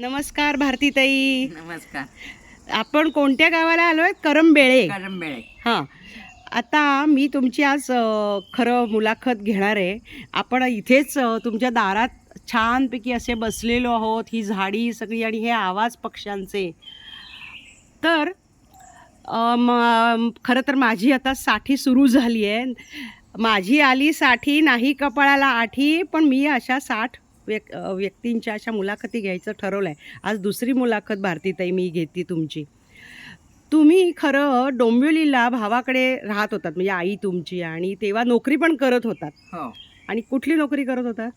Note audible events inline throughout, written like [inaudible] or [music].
नमस्कार भारतीताई. नमस्कार. आपण कोणत्या गावाला आलो आहे करंबेळे. करंबेळे. हां. आता मी तुमची आज खरं मुलाखत घेणार आहे. आपण इथेच तुमच्या दारात छानपैकी असे बसलेलो आहोत. ही झाडी सगळी आणि हे आवाज पक्ष्यांचे. तर खरं तर माझी आता साठी सुरू झाली आहे. माझी आली साठी नाही कपाळाला आठी पण मी अशा साठ व्यक व्यक्तींच्या अशा मुलाखती घ्यायचं ठरवलं आहे आज दुसरी मुलाखत भारतीताई मी घेते तुमची. तुम्ही खरं डोंबिवलीला भावाकडे राहत होतात म्हणजे आई तुमची आणि तेव्हा नोकरी पण करत होतात. हो. आणि कुठली नोकरी करत होतात?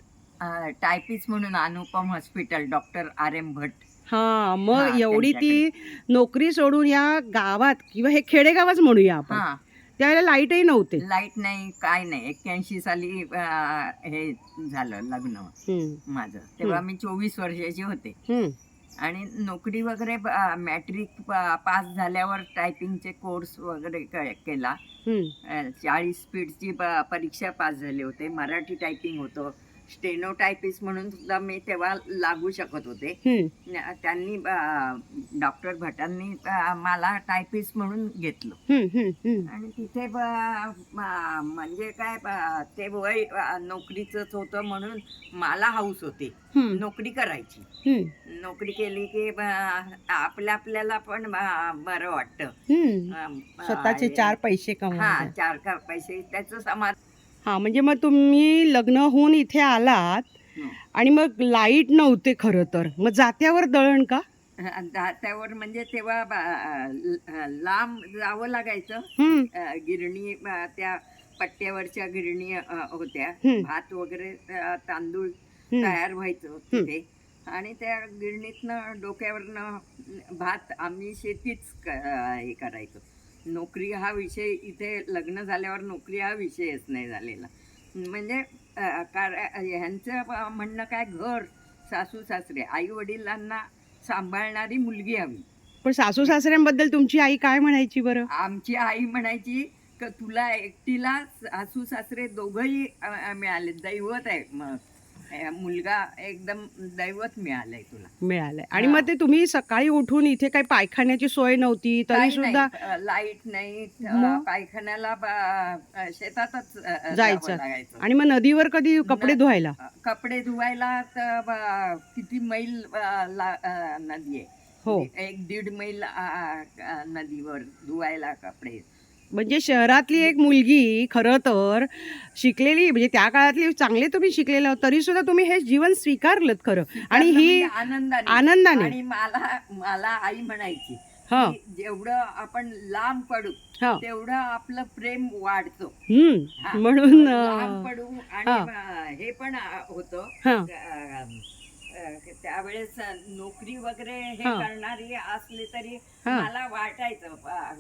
टायपिस्ट म्हणून Anupam hospital doctor R M Bhat. हां मग हां, एवढी ती नोकरी सोडून या गावात किंवा हे खेडेगावच म्हणूया आपण. हा. त्यावेळेला लाईटही नव्हते. लाइट नाही काय नाही. एक्क्याऐंशी साली अं, हे झालं लग्न हम्म, माझं. तेव्हा मी चोवीस वर्षाची होते. हम्म, आणि नोकरी वगैरे मॅट्रिक पास झाल्यावर टायपिंगचे कोर्स वगैरे क- केला. हम्म, चाळीस स्पीडची परीक्षा पास झाले होते. मराठी टायपिंग होतं. स्टेनो टायपिस्ट म्हणून सुद्धा मी तेव्हा लागू शकत होते. त्यांनी डॉक्टर भटांनी मला टायपिस्ट म्हणून घेतलं. आणि तिथे म्हणजे काय ते वय अ, नोकरीचंच होतं म्हणून मला हाऊस होती. नोकरी करायची. नोकरी केली की आपल्या आपल्याला पण बरं वाटतं. स्वतःचे चार पैसे हा चार पैसे त्याचं समाज हा म्हणजे मग तुम्ही लग्न होऊन इथे आलात हं. आणि मग लाइट नव्हते खरं तर. मग जात्यावर दळण का? त्यावर म्हणजे तेव्हा ब- लांब जावं लागायचं. अ, गिरणी अ, त्या पट्ट्यावरच्या गिरणी अ, होत्या. भात वगैरे अ, तांदूळ. तयार व्हायचं तिथे. आणि त्या गिरणीतनं डोक्यावरनं भात आम्ही शेतीच क- अ, हे करायचो. नोकरी हा विषय इथे लग्न झाल्यावर नोकरी हा विषयच नाही झालेला. म्हणजे कार ह्यांचं म्हणणं काय? घर सासू सासरे आई वडिलांना सांभाळणारी मुलगी हवी. पण सासू सासऱ्यांबद्दल तुमची आई काय म्हणायची बरं? आमची आई म्हणायची की तुला एकटीला सासू सासरे दोघंही मिळाले दैवत आहे. म- अ, मुलगा एकदम दैवत मिळालंय तुला. मिळालंय. आणि. मग ते तुम्ही सकाळी उठून इथे काही पायखान्याची सोय नव्हती तरी काही सुद्धा नाही, अ, लाइट नाही अ, मग? पायखान्याला ब- अ, शेतातच अ, अ, जायचं. जावं लागायचं. आणि मग नदीवर कधी कपडे धुवायला? अ, कपडे धुवायला तर ब- किती मैल अ, ला- अ, नदी आहे. हो. एक दीड मैल अ, अ, नदीवर धुवायला कपडे म्हणजे शहरातली एक मुलगी खरं तर शिकलेली म्हणजे त्या काळातली चांगले तुम्ही शिकलेले तरी सुद्धा तुम्ही हे जीवन स्वीकारलं खरं. आणि ही म्हणजे आनंदाने. आनंदाने. आणि मला मला आई म्हणायची हा. की जेवढं आपण लांब पडू हा. तेवढं आपलं प्रेम वाढतं. हम्म. हा. म्हणून लांब अं, पडू. आणि हे. पण होतं. हा. अं, त्यावेळेस नोकरी वगैरे हे हा. करणारी असली तरी हा. मला वाटायचं अं,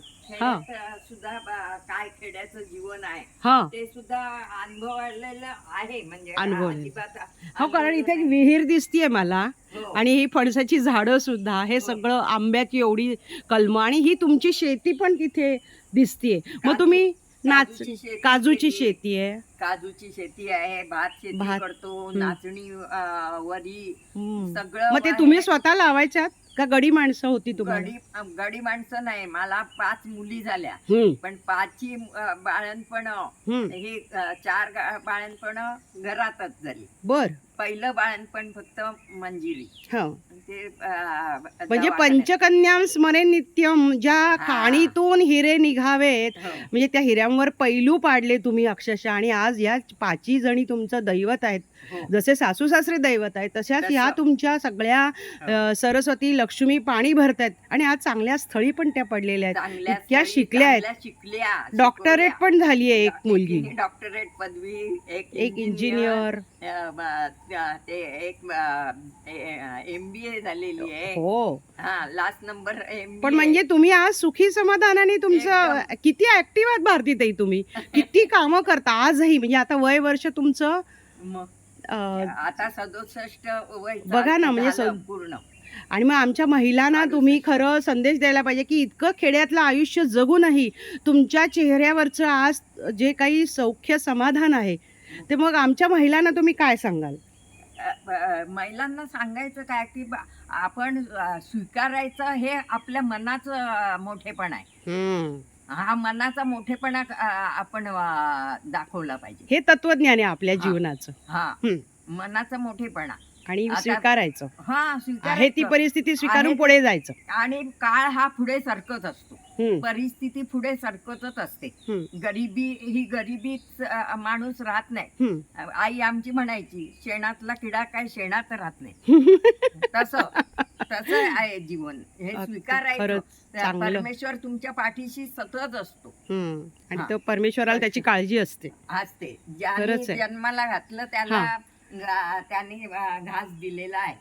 खेड्यात सुद्धा अं, काय खेड्याचं जीवन आहे हा ते सुद्धा अनुभवलेलं आहे म्हणजे अनुभवलेलं. अजिबात हो कारण इथे एक. विहीर दिसतीये मला हो. आणि ही फणसाची झाडं सुद्धा हे सगळं आंब्याची एवढी कलमं आणि ही तुमची शेती पण तिथे दिसतीये मग तुम्ही नाच काजूची शेती काजूची केली. शेती आहे काजूची शेती आहे भात शेती भात. करतो हम्म. नाचणी अं, वरी हम्म. सगळं मग ते आहे. तुम्ही स्वतः लावायच्यात का गडी माणसं होती तुम्हाला गडी गडी माणसं नाही मला पाच मुली झाल्या हम्म, पण पाचही अं, बाळणपण हम्म. हे अं, चार गा- बाळणपण घरातच झाली बर पहिलं बाळणपण फक्त मंजिरी. हो. ते अं, म्हणजे दवाखान्यात. पंचकन्यां स्मरे नित्यम ज्या हा. खाणीतून हिरे निघावेत. हो. म्हणजे त्या हिऱ्यांवर पैलू पाडले तुम्ही अक्षरशः. आणि आज या पाची जणी तुमचं दैवत आहेत. हो. जसे सासू सासरे दैवत आहेत तशाच ह्या. तुमच्या सगळ्या अ, सरस्वती लक्ष्मी पाणी भरतायत. आणि आज चांगल्या स्थळी पण त्या पडलेल्या आहेत. चांगल्या इतक्या स्थळी, शिकल्या आहेत. चांगल्या शिकल्या. डॉक्टरेट शिकवल्या. पण झाली आहे एक मुलगी. डॉक्टरेट पदवी एक एक इंजिनियर. त्या- ते एक एम बी ए झालेली आहे. हो. हा लास्ट नंबर एम पण म्हणजे तुम्ही आज सुखी समाधानाने तुमचं किती ऍक्टिव्ह आहात भारती ताई तुम्ही? किती [laughs] कामं करता आजही? म्हणजे आता वय वर्ष तुमचं आता सदुसष्ट वय बघा ना, म्हणजे पूर्ण. आणि मग आमच्या महिलांना तुम्ही खरं संदेश द्यायला पाहिजे की इतकं खेड्यातलं आयुष्य जगूनही तुमच्या चेहऱ्यावरचं आज जे काही सौख्य समाधान आहे ते मग आमच्या महिलांना तुम्ही काय सांगाल महिलांना सांगायचं काय की आपण स्वीकारायचं हे आपल्या मनाचं मोठेपण आहे. हा मनाचा मोठेपणा आपण दाखवला पाहिजे हे तत्वज्ञान आहे आपल्या. जीवनाचं हा. मनाचा मोठेपणा आणि स्वीकारायचं हा आहे ती. परिस्थिती स्वीकारून पुढे जायचं आणि काळ हा पुढे सरकत असतो. परिस्थिती पुढे सरकतच असते. गरिबी ही गरिबीत अ, माणूस राहत नाही. आई आमची म्हणायची शेणातला किडा काय शेणात राहत नाही. [laughs] तसं तसं आहे जीवन. हे स्वीकारायचं. परमेश्वर तुमच्या पाठीशी सतत असतो. आणि. तो परमेश्वराला त्याची काळजी असते. असते. आहे. जन्माला घातलं त्याला त्यांनी घास दिलेला आहे.